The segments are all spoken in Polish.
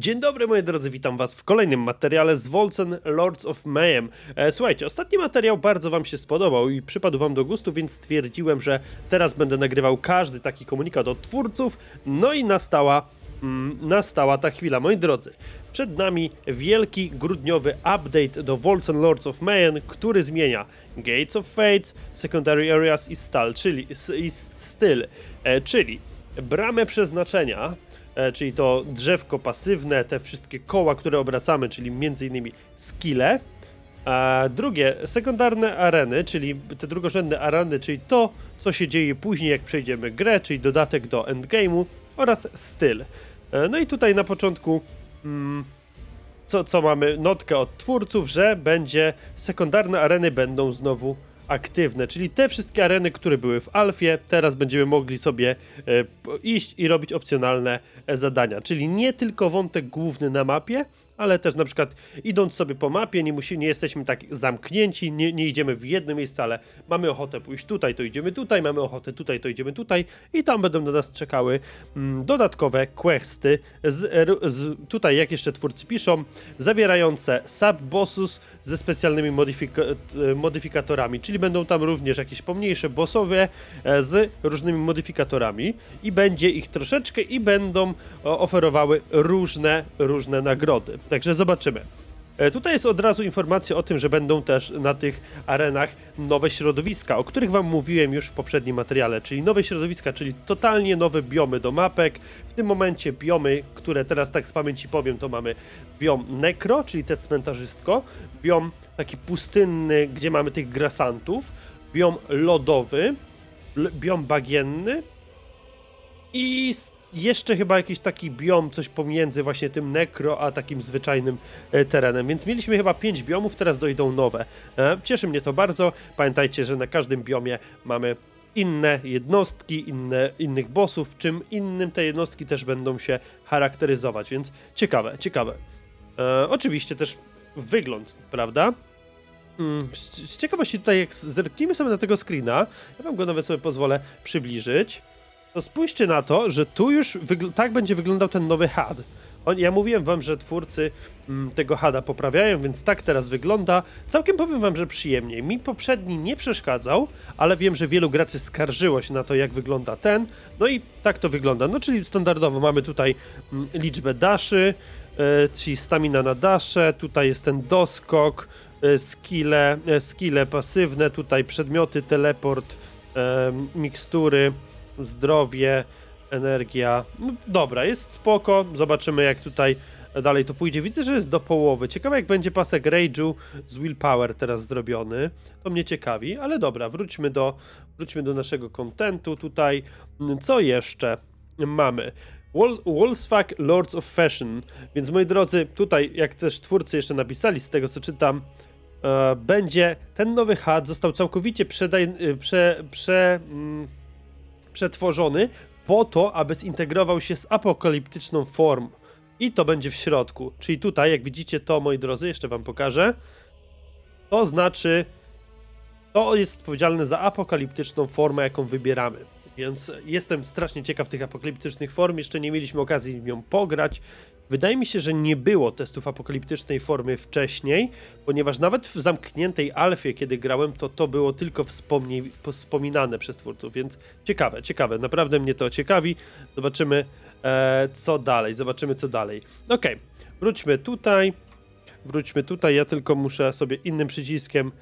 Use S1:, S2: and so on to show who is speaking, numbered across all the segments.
S1: Dzień dobry moi drodzy, witam was w kolejnym materiale z Wolcen Lords of Mayhem. E, słuchajcie, ostatni materiał bardzo wam się spodobał i przypadł wam do gustu, więc stwierdziłem, że teraz będę nagrywał każdy taki komunikat od twórców, no i nastała, mm, nastała ta chwila, moi drodzy. Przed nami wielki grudniowy update do Wolcen Lords of Mayhem, który zmienia Gates of Fates, Secondary Areas i Style, czyli, i styl, e, czyli bramę przeznaczenia, czyli to drzewko pasywne, te wszystkie koła, które obracamy, czyli m.in. skille. A drugie, sekundarne areny, czyli te drugorzędne areny, czyli to, co się dzieje później, jak przejdziemy grę, czyli dodatek do endgame'u oraz styl. E, No i tutaj na początku mm, co, co mamy notkę od twórców, że będzie sekundarne areny będą znowu aktywne, czyli te wszystkie areny, które były w alfie, teraz będziemy mogli sobie e, iść i robić opcjonalne e, zadania, czyli nie tylko wątek główny na mapie, ale też na przykład idąc sobie po mapie, nie, musi, nie jesteśmy tak zamknięci, nie, nie idziemy w jedno miejsce, ale mamy ochotę pójść tutaj, to idziemy tutaj, mamy ochotę tutaj, to idziemy tutaj i tam będą na nas czekały mm, dodatkowe questy, z, z, tutaj jak jeszcze twórcy piszą, zawierające sub-bossus ze specjalnymi t- modyfikatorami, czyli będą tam również jakieś pomniejsze bossowie e, z różnymi modyfikatorami i będzie ich troszeczkę i będą oferowały różne, różne nagrody. Także zobaczymy. E, Tutaj jest od razu informacja o tym, że będą też na tych arenach nowe środowiska, o których Wam mówiłem już w poprzednim materiale, czyli nowe środowiska, czyli totalnie nowe biomy do mapek. W tym momencie biomy, które teraz tak z pamięci powiem, to mamy biom nekro, czyli te cmentarzystko, biom taki pustynny, gdzie mamy tych grasantów, biom lodowy, biom bagienny i jeszcze chyba jakiś taki biom, coś pomiędzy właśnie tym nekro, a takim zwyczajnym e, terenem. Więc mieliśmy chyba 5 biomów, teraz dojdą nowe. E, Cieszy mnie to bardzo. Pamiętajcie, że na każdym biomie mamy inne jednostki, inne, innych bossów, czym innym te jednostki też będą się charakteryzować, więc ciekawe, ciekawe. E, oczywiście też wygląd, prawda? Mm, z, z ciekawości tutaj, jak zerknijmy sobie na tego screena, ja wam go nawet sobie pozwolę przybliżyć, to spójrzcie na to, że tu już tak będzie wyglądał ten nowy HUD. Ja mówiłem wam, że twórcy mm, tego HUDa poprawiają, więc tak teraz wygląda. Całkiem powiem wam, że przyjemniej. Mi poprzedni nie przeszkadzał, ale wiem, że wielu graczy skarżyło się na to, jak wygląda ten. No i tak to wygląda. No czyli standardowo mamy tutaj mm, liczbę daszy, e, czyli stamina na dasze, tutaj jest ten doskok, e, skille, e, skille pasywne, tutaj przedmioty, teleport, e, mikstury, zdrowie, energia. No, dobra, jest spoko. Zobaczymy, jak tutaj dalej to pójdzie. Widzę, że jest do połowy. Ciekawe, jak będzie pasek Rage'u z Willpower teraz zrobiony. To mnie ciekawi, ale dobra, wróćmy do, wróćmy do naszego kontentu tutaj. Co jeszcze mamy? Wol- Wolfsfuck Lords of Fashion. Więc moi drodzy, tutaj, jak też twórcy jeszcze napisali z tego, co czytam, e, będzie ten nowy HUD został całkowicie przedaj, e, prze, prze, mm, przetworzony po to, aby zintegrował się z apokaliptyczną formą. I to będzie w środku. Czyli tutaj, jak widzicie to, moi drodzy, jeszcze wam pokażę. To znaczy, to jest odpowiedzialne za apokaliptyczną formę, jaką wybieramy. Więc jestem strasznie ciekaw tych apokaliptycznych form. Jeszcze nie mieliśmy okazji w nią pograć. Wydaje mi się, że nie było testów apokaliptycznej formy wcześniej, ponieważ nawet w zamkniętej alfie, kiedy grałem, to to było tylko wspominane przez twórców, więc ciekawe, ciekawe, naprawdę mnie to ciekawi. Zobaczymy, e, co dalej, zobaczymy, co dalej. Okej, wróćmy tutaj, wróćmy tutaj, ja tylko muszę sobie innym przyciskiem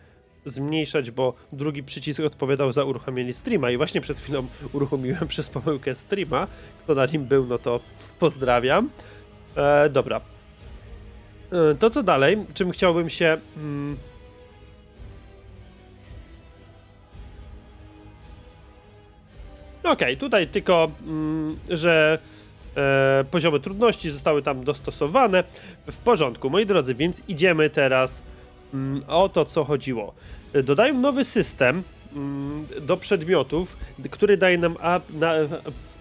S1: zmniejszać, bo drugi przycisk odpowiadał za uruchomienie streama i właśnie przed chwilą uruchomiłem przez pomyłkę streama. Kto na nim był, no to pozdrawiam. E, dobra. E, to co dalej? Czym chciałbym się. Mm, Okej, tutaj tylko, mm, że e, poziomy trudności zostały tam dostosowane. W porządku, moi drodzy, więc idziemy teraz mm, o to, co chodziło. E, Dodają nowy system mm, do przedmiotów, który daje nam a, na,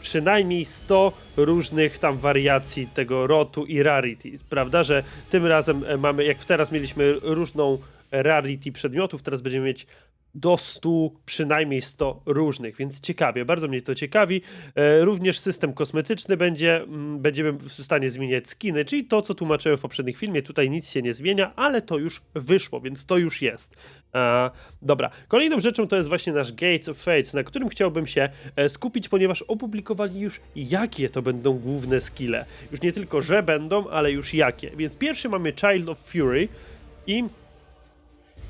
S1: przynajmniej 100 różnych tam wariacji tego rotu i rarity, prawda? Że tym razem e, mamy, jak teraz mieliśmy różną rarity przedmiotów, teraz będziemy mieć do 100, przynajmniej 100 różnych, więc ciekawie, bardzo mnie to ciekawi. E, również system kosmetyczny będzie, mm, będziemy w stanie zmieniać skiny, czyli to, co tłumaczyłem w poprzednim filmie, tutaj nic się nie zmienia, ale to już wyszło, więc to już jest. E, dobra, kolejną rzeczą to jest właśnie nasz Gates of Fates, na którym chciałbym się e, skupić, ponieważ opublikowali już jakie to będą główne skille. Już nie tylko, że będą, ale już jakie. Więc pierwszy mamy Child of Fury i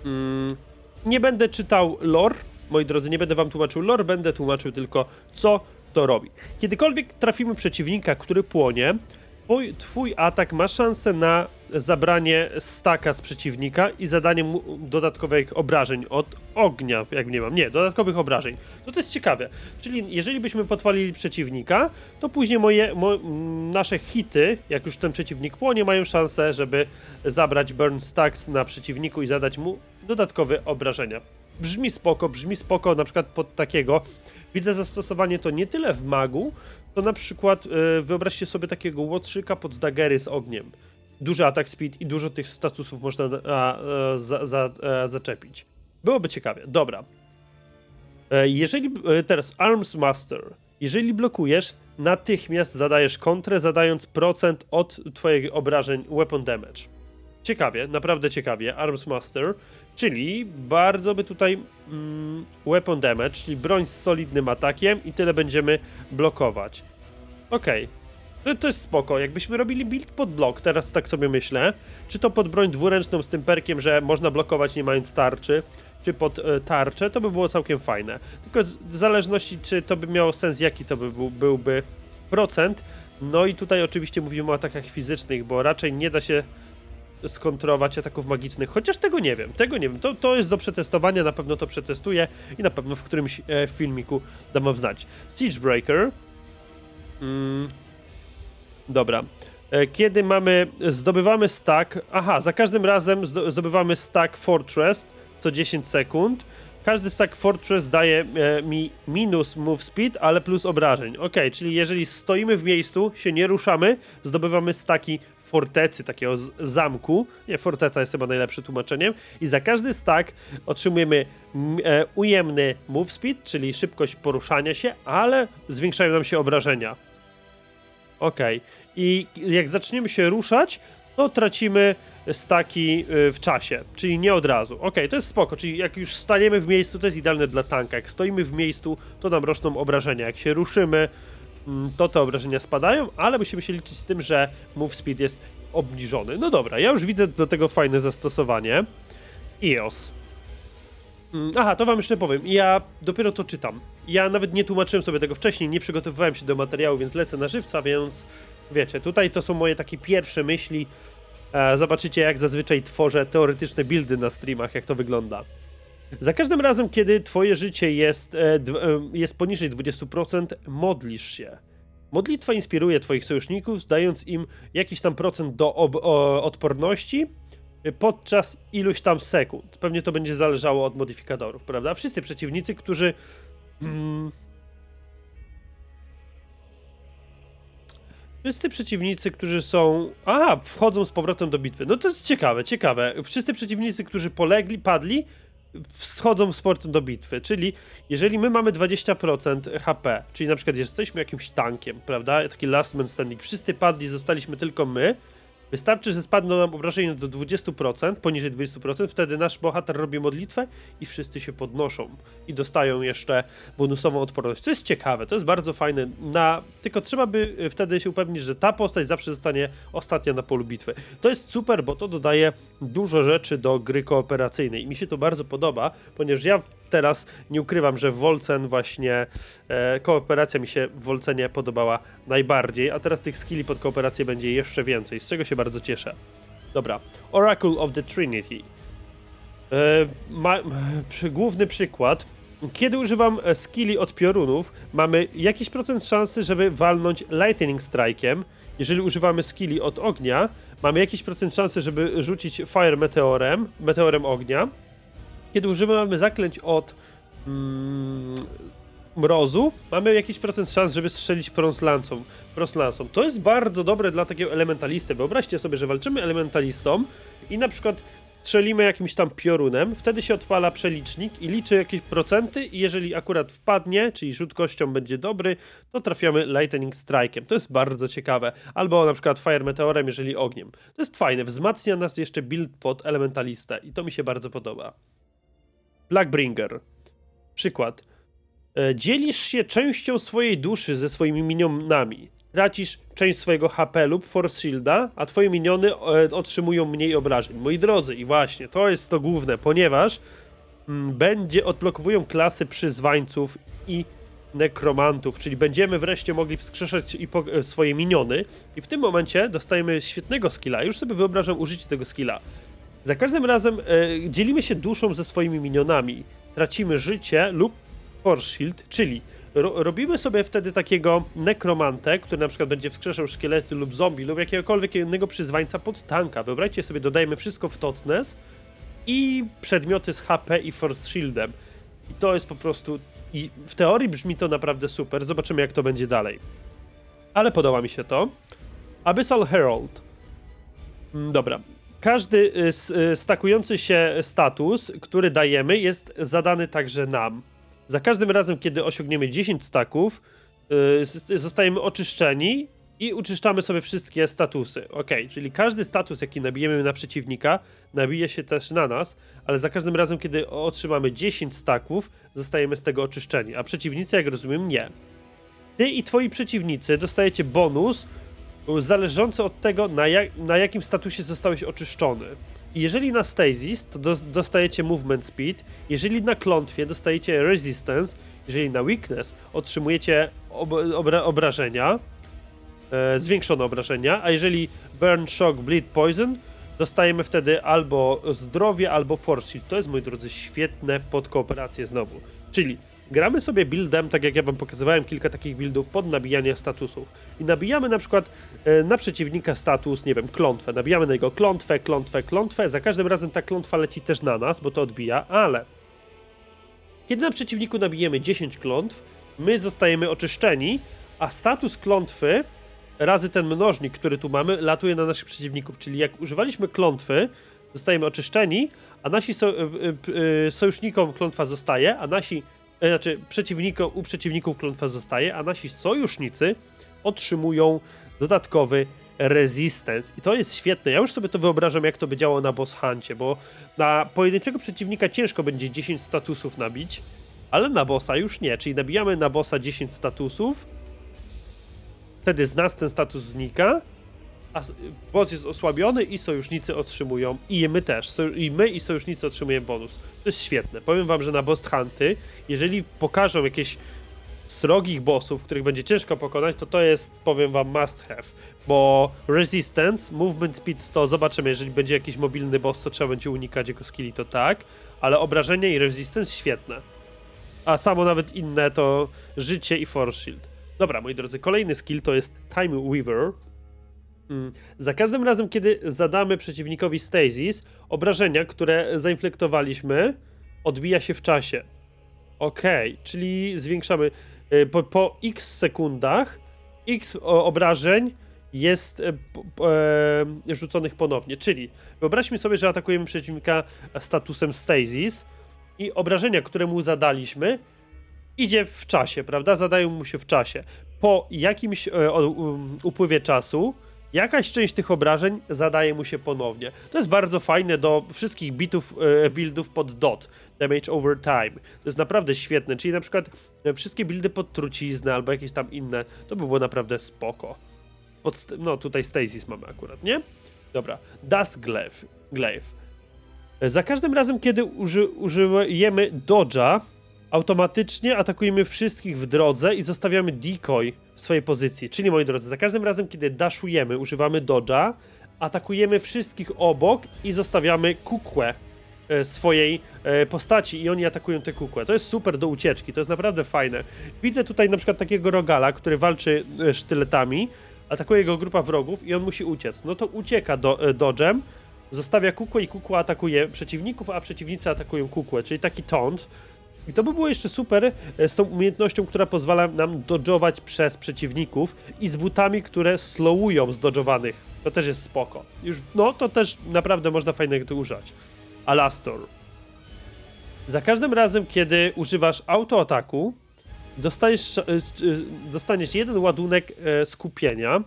S1: mm, nie będę czytał lore, moi drodzy, nie będę wam tłumaczył lore, będę tłumaczył tylko co to robi. Kiedykolwiek trafimy przeciwnika, który płonie, twój, twój atak ma szansę na zabranie staka z przeciwnika i zadanie mu dodatkowych obrażeń od ognia, jak nie mam. Nie, dodatkowych obrażeń. To to jest ciekawe. Czyli jeżeli byśmy podpalili przeciwnika, to później moje, mo, nasze hity, jak już ten przeciwnik płonie, mają szansę, żeby zabrać burn stacks na przeciwniku i zadać mu dodatkowe obrażenia. Brzmi spoko, brzmi spoko, na przykład pod takiego. Widzę zastosowanie to nie tyle w magu, to na przykład yy, wyobraźcie sobie takiego łotrzyka pod dagery z ogniem. Duży atak speed i dużo tych statusów można a, a, za, za, a, zaczepić. Byłoby ciekawie. Dobra. E, Jeżeli e, teraz Arms Master, jeżeli blokujesz, natychmiast zadajesz kontrę, zadając procent od twoich obrażeń weapon damage. Ciekawie, naprawdę ciekawie. Arms Master, czyli bardzo by tutaj mm, weapon damage, czyli broń z solidnym atakiem i tyle będziemy blokować. Okej. To, to jest spoko. Jakbyśmy robili build pod blok, teraz tak sobie myślę, czy to pod broń dwuręczną z tym perkiem, że można blokować nie mając tarczy, czy pod e, tarczę, to by było całkiem fajne. Tylko w zależności, czy to by miało sens, jaki to by był, byłby procent. No i tutaj oczywiście mówimy o atakach fizycznych, bo raczej nie da się skontrować ataków magicznych, chociaż tego nie wiem, tego nie wiem. To, to jest do przetestowania, na pewno to przetestuję i na pewno w którymś e, filmiku dam wam znać. Siegebreaker. Mm. Dobra. E, Kiedy mamy, zdobywamy stack, aha, za każdym razem zdo- zdobywamy stack Fortress co 10 sekund. Każdy stack Fortress daje e, mi minus move speed, ale plus obrażeń. Ok, czyli jeżeli stoimy w miejscu, się nie ruszamy, zdobywamy staki fortecy, takiego zamku. Nie, forteca jest chyba najlepszym tłumaczeniem. I za każdy stack otrzymujemy e, ujemny move speed, czyli szybkość poruszania się, ale zwiększają nam się obrażenia. Okej. I jak zaczniemy się ruszać, to tracimy staki y, w czasie, czyli nie od razu. Okej, to jest spoko, czyli jak już staniemy w miejscu, to jest idealne dla tanka. Jak stoimy w miejscu, to nam rosną obrażenia. Jak się ruszymy, to te obrażenia spadają, ale musimy się liczyć z tym, że move speed jest obniżony. No dobra, ja już widzę do tego fajne zastosowanie. EOS. Mm, Aha, to wam jeszcze powiem. Ja dopiero to czytam. Ja nawet nie tłumaczyłem sobie tego wcześniej, nie przygotowywałem się do materiału, więc lecę na żywca, więc wiecie, tutaj to są moje takie pierwsze myśli. E, zobaczycie, jak zazwyczaj tworzę teoretyczne buildy na streamach, jak to wygląda. Za każdym razem, kiedy twoje życie jest, e, e, jest poniżej 20%, modlisz się. Modlitwa inspiruje twoich sojuszników, dając im jakiś tam procent do odporności podczas iluś tam sekund. Pewnie to będzie zależało od modyfikatorów, prawda? Wszyscy przeciwnicy, którzy. Mm, wszyscy przeciwnicy, którzy są. A, wchodzą z powrotem do bitwy. No to jest ciekawe, ciekawe. Wszyscy przeciwnicy, którzy polegli, padli, wchodzą z powrotem do bitwy. Czyli jeżeli my mamy 20% HP, czyli na przykład jesteśmy jakimś tankiem, prawda? Taki last man standing, wszyscy padli, zostaliśmy tylko my. Wystarczy, że spadną nam obrażenia do 20%, poniżej 20%, wtedy nasz bohater robi modlitwę i wszyscy się podnoszą i dostają jeszcze bonusową odporność. To jest ciekawe, to jest bardzo fajne. Na... Tylko trzeba by y, wtedy się upewnić, że ta postać zawsze zostanie ostatnia na polu bitwy. To jest super, bo to dodaje dużo rzeczy do gry kooperacyjnej i mi się to bardzo podoba, ponieważ ja teraz nie ukrywam, że Wolcen właśnie e, kooperacja mi się w Wolcenie podobała najbardziej, a teraz tych skilli pod kooperację będzie jeszcze więcej, z czego się bardzo cieszę. Dobra, Oracle of the Trinity. E, ma, przy, główny przykład. Kiedy używam e, skilli od piorunów, mamy jakiś procent szansy, żeby walnąć Lightning Strike'iem. Jeżeli używamy skilli od ognia, mamy jakiś procent szansy, żeby rzucić Fire Meteorem, meteorem ognia. Kiedy używamy zaklęć od mm, mrozu, mamy jakiś procent szans, żeby strzelić Frost Lancą. Frost Lancą. To jest bardzo dobre dla takiego elementalisty. Wyobraźcie sobie, że walczymy elementalistą i na przykład strzelimy jakimś tam piorunem, wtedy się odpala przelicznik i liczy jakieś procenty i jeżeli akurat wpadnie, czyli rzut kością będzie dobry, to trafiamy Lightning Strike'em. To jest bardzo ciekawe. Albo na przykład Fire Meteorem, jeżeli ogniem. To jest fajne, wzmacnia nas jeszcze build pod Elementalistę i to mi się bardzo podoba. Blackbringer. Przykład. E, Dzielisz się częścią swojej duszy ze swoimi minionami. Tracisz część swojego HP lub Force Shielda, a twoje miniony e, otrzymują mniej obrażeń. Moi drodzy, i właśnie, to jest to główne, ponieważ mm, będzie odblokowują klasy przyzwańców i nekromantów, czyli będziemy wreszcie mogli wskrzeszać e, swoje miniony i w tym momencie dostajemy świetnego skilla. Już sobie wyobrażam użycie tego skilla. Za każdym razem e, dzielimy się duszą ze swoimi minionami. Tracimy życie lub force shield, czyli ro, robimy sobie wtedy takiego nekromantę, który na przykład będzie wskrzeszał szkielety lub zombie lub jakiegokolwiek innego przyzwańca pod tanka. Wyobraźcie sobie, dodajemy wszystko w totnes i przedmioty z HP i force shieldem. I to jest po prostu... I w teorii brzmi to naprawdę super. Zobaczymy jak to będzie dalej. Ale podoba mi się to. Abyssal Herald. Mm, Dobra. Każdy y, y, stakujący się status, który dajemy, jest zadany także nam. Za każdym razem, kiedy osiągniemy 10 staków, y, zostajemy oczyszczeni i uczyszczamy sobie wszystkie statusy. Ok, czyli każdy status, jaki nabijemy na przeciwnika, nabije się też na nas, ale za każdym razem, kiedy otrzymamy 10 staków, zostajemy z tego oczyszczeni, a przeciwnicy, jak rozumiem, nie. Ty i twoi przeciwnicy dostajecie bonus zależący od tego, na, jak, na jakim statusie zostałeś oczyszczony. Jeżeli na Stasis, to dos- dostajecie Movement Speed, jeżeli na Klątwie dostajecie Resistance, jeżeli na Weakness otrzymujecie ob obra obrażenia, e, zwiększone obrażenia, a jeżeli Burn, Shock, Bleed, Poison, dostajemy wtedy albo zdrowie, albo Force. To jest, moi drodzy, świetne pod kooperację znowu. Czyli gramy sobie buildem, tak jak ja wam pokazywałem kilka takich buildów pod nabijanie statusów. I nabijamy na przykład e, na przeciwnika status, nie wiem, klątwę. Nabijamy na niego klątwę, klątwę, klątwę. Za każdym razem ta klątwa leci też na nas, bo to odbija, ale kiedy na przeciwniku nabijemy 10 klątw, my zostajemy oczyszczeni, a status klątwy razy ten mnożnik, który tu mamy, latuje na naszych przeciwników. Czyli jak używaliśmy klątwy, zostajemy oczyszczeni, a nasi so, y, y, y, sojusznikom klątwa zostaje, a nasi, e, znaczy przeciwnikom, u przeciwników klątwa zostaje, a nasi sojusznicy otrzymują dodatkowy resistance. I to jest świetne. Ja już sobie to wyobrażam, jak to by działało na boss huncie, bo na pojedynczego przeciwnika ciężko będzie 10 statusów nabić, ale na bossa już nie. Czyli nabijamy na bossa 10 statusów, wtedy z nas ten status znika, a boss jest osłabiony i sojusznicy otrzymują, i my też, i my i sojusznicy otrzymujemy bonus. To jest świetne. Powiem wam, że na boss hunty, jeżeli pokażą jakieś srogich bossów, których będzie ciężko pokonać, to to jest, powiem wam, must have. Bo resistance, movement speed to zobaczymy, jeżeli będzie jakiś mobilny boss, to trzeba będzie unikać jego skilli, to tak, ale obrażenie i resistance świetne. A samo nawet inne to życie i force shield. Dobra, moi drodzy, kolejny skill to jest Time Weaver. Mm, Za każdym razem, kiedy zadamy przeciwnikowi stasis, obrażenia, które zainflektowaliśmy, odbija się w czasie. Okej, czyli zwiększamy y, po, po x sekundach x obrażeń jest e, rzuconych ponownie. Czyli wyobraźmy sobie, że atakujemy przeciwnika statusem stasis i obrażenia, które mu zadaliśmy, idzie w czasie, prawda? Zadają mu się w czasie. Po jakimś e, upływie czasu jakaś część tych obrażeń zadaje mu się ponownie. To jest bardzo fajne do wszystkich bitów, e, buildów pod DOT, Damage Over Time. To jest naprawdę świetne, czyli na przykład e, wszystkie buildy pod truciznę albo jakieś tam inne, to by było naprawdę spoko. Pod, no tutaj Stasis mamy akurat, nie? Dobra, Dust Glaive. Glaive. Za każdym razem, kiedy uży, użyjemy dodge'a, automatycznie atakujemy wszystkich w drodze i zostawiamy decoy w swojej pozycji. Czyli, moi drodzy, za każdym razem, kiedy dashujemy, używamy dodge'a, atakujemy wszystkich obok i zostawiamy kukłę e, swojej e, postaci i oni atakują tę kukłę. To jest super do ucieczki, to jest naprawdę fajne. Widzę tutaj na przykład takiego rogala, który walczy e, sztyletami, atakuje go grupa wrogów i on musi uciec. No to ucieka do, dodge'em, zostawia kukłę i kukła atakuje przeciwników, a przeciwnicy atakują kukłę, czyli taki taunt. I to by było jeszcze super e, z tą umiejętnością, która pozwala nam dodżować przez przeciwników i z butami, które slowują zdodżowanych. To też jest spoko. Już, no, to też naprawdę można fajnego tu używać. Alastor. Za każdym razem, kiedy używasz autoataku, dostajesz, e, e, dostaniesz jeden ładunek skupienia,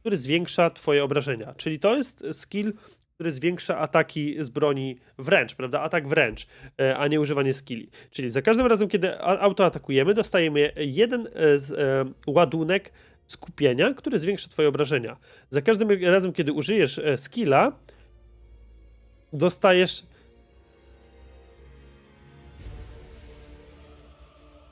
S1: który zwiększa twoje obrażenia. Czyli to jest skill, który zwiększa ataki z broni wręcz, prawda? Atak wręcz, e, a nie używanie skilli. Czyli za każdym razem, kiedy a- autoatakujemy, dostajemy jeden e, z, e, ładunek skupienia, który zwiększa twoje obrażenia. Za każdym razem, kiedy użyjesz e, skilla, dostajesz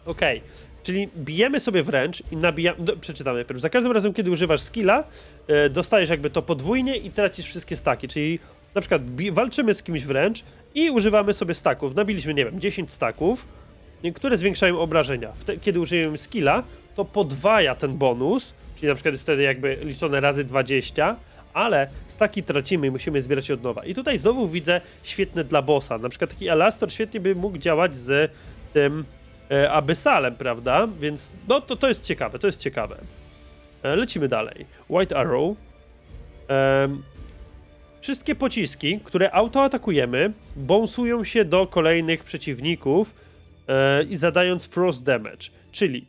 S1: Okej, czyli bijemy sobie wręcz i nabijamy. Do, przeczytamy najpierw. Za każdym razem, kiedy używasz skilla, e, dostajesz jakby to podwójnie i tracisz wszystkie staki. Czyli na przykład walczymy z kimś wręcz i używamy sobie staków. Nabiliśmy, nie wiem, 10 staków, które zwiększają obrażenia. Wte- kiedy użyjemy skilla, to podwaja ten bonus, czyli na przykład jest wtedy jakby liczone razy 20, ale staki tracimy i musimy zbierać od nowa. I tutaj znowu widzę świetne dla bossa. Na przykład taki Alastor świetnie by mógł działać z tym Abyssalem, prawda? Więc no to, to jest ciekawe, to jest ciekawe. E, lecimy dalej. White Arrow. Em, wszystkie pociski, które autoatakujemy, bonsują się do kolejnych przeciwników e, i zadając frost damage, czyli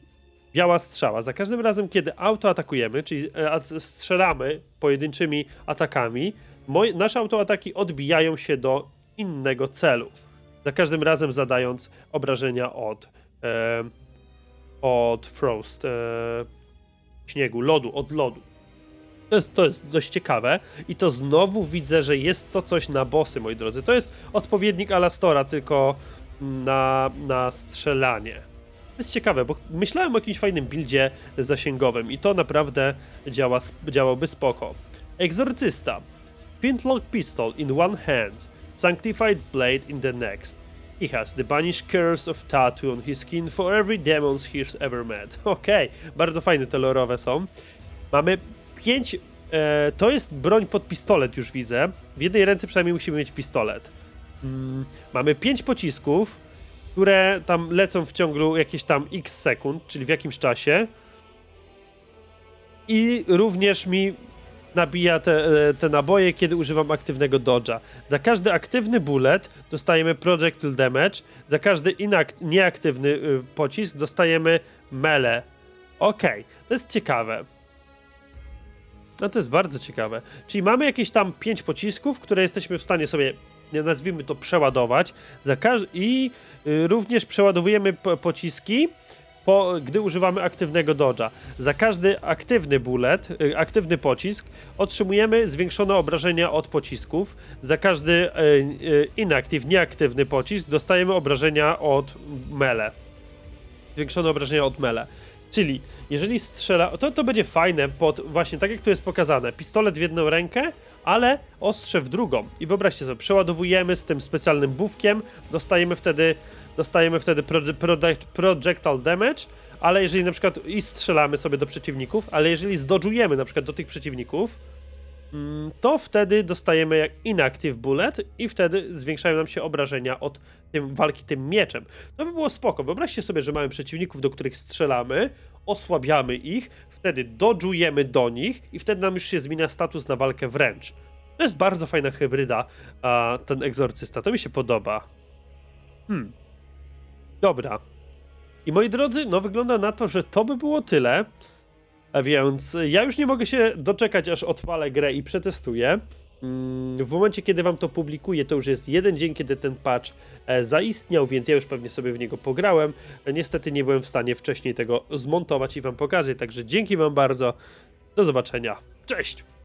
S1: biała strzała. Za każdym razem, kiedy autoatakujemy, czyli e, a- strzelamy pojedynczymi atakami, moje, nasze autoataki odbijają się do innego celu. Za każdym razem zadając obrażenia od e, od frost, e, śniegu, lodu, od lodu. To jest, to jest dość ciekawe i to znowu widzę, że jest to coś na bossy, moi drodzy. To jest odpowiednik Alastora, tylko na, na strzelanie. To jest ciekawe, bo myślałem o jakimś fajnym buildzie zasięgowym i to naprawdę działa, działałby spoko. Egzorcysta. Flintlock pistol in one hand, sanctified blade in the next. He has the banished curse of tattoo on his skin for every demon he's ever met. Okej, bardzo fajne te lorowe są. Mamy pięć. E, to jest broń pod pistolet, już widzę. W jednej ręce przynajmniej musimy mieć pistolet. Mm, mamy pięć pocisków, które tam lecą w ciągu jakieś tam x sekund, czyli w jakimś czasie. I również mi nabija te, e, te naboje, kiedy używam aktywnego dodge'a. Za każdy aktywny bullet dostajemy projectile damage, za każdy inakt, nieaktywny y, pocisk dostajemy melee. Okej, to jest ciekawe. No to jest bardzo ciekawe. Czyli mamy jakieś tam pięć pocisków, które jesteśmy w stanie sobie, nazwijmy to, przeładować. Za każ- I y, również przeładowujemy po- pociski, po, gdy używamy aktywnego dodge'a. Za każdy aktywny bullet, y, aktywny pocisk, otrzymujemy zwiększone obrażenia od pocisków. Za każdy y, y, inactive, nieaktywny pocisk dostajemy obrażenia od mele. Zwiększone obrażenia od mele. Czyli jeżeli strzela, to to będzie fajne pod właśnie tak jak tu jest pokazane, pistolet w jedną rękę, ale ostrze w drugą. I wyobraźcie sobie, przeładowujemy z tym specjalnym buwkiem, dostajemy wtedy dostajemy wtedy proje- project, projectile damage, ale jeżeli na przykład i strzelamy sobie do przeciwników, ale jeżeli zdodżujemy na przykład do tych przeciwników, mm, to wtedy dostajemy jak inactive bullet i wtedy zwiększają nam się obrażenia od tym walki tym mieczem. To by było spoko. Wyobraźcie sobie, że mamy przeciwników, do których strzelamy, osłabiamy ich, wtedy dodżujemy do nich i wtedy nam już się zmienia status na walkę wręcz. To jest bardzo fajna hybryda, ten egzorcysta. To mi się podoba. Hmm. Dobra. I moi drodzy, no wygląda na to, że to by było tyle. A więc ja już nie mogę się doczekać, aż odpalę grę i przetestuję. Mm, W momencie, kiedy wam to publikuję, to już jest jeden dzień, kiedy ten patch e, zaistniał, więc ja już pewnie sobie w niego pograłem. E, Niestety nie byłem w stanie wcześniej tego zmontować i wam pokazać, także dzięki wam bardzo. Do zobaczenia. Cześć!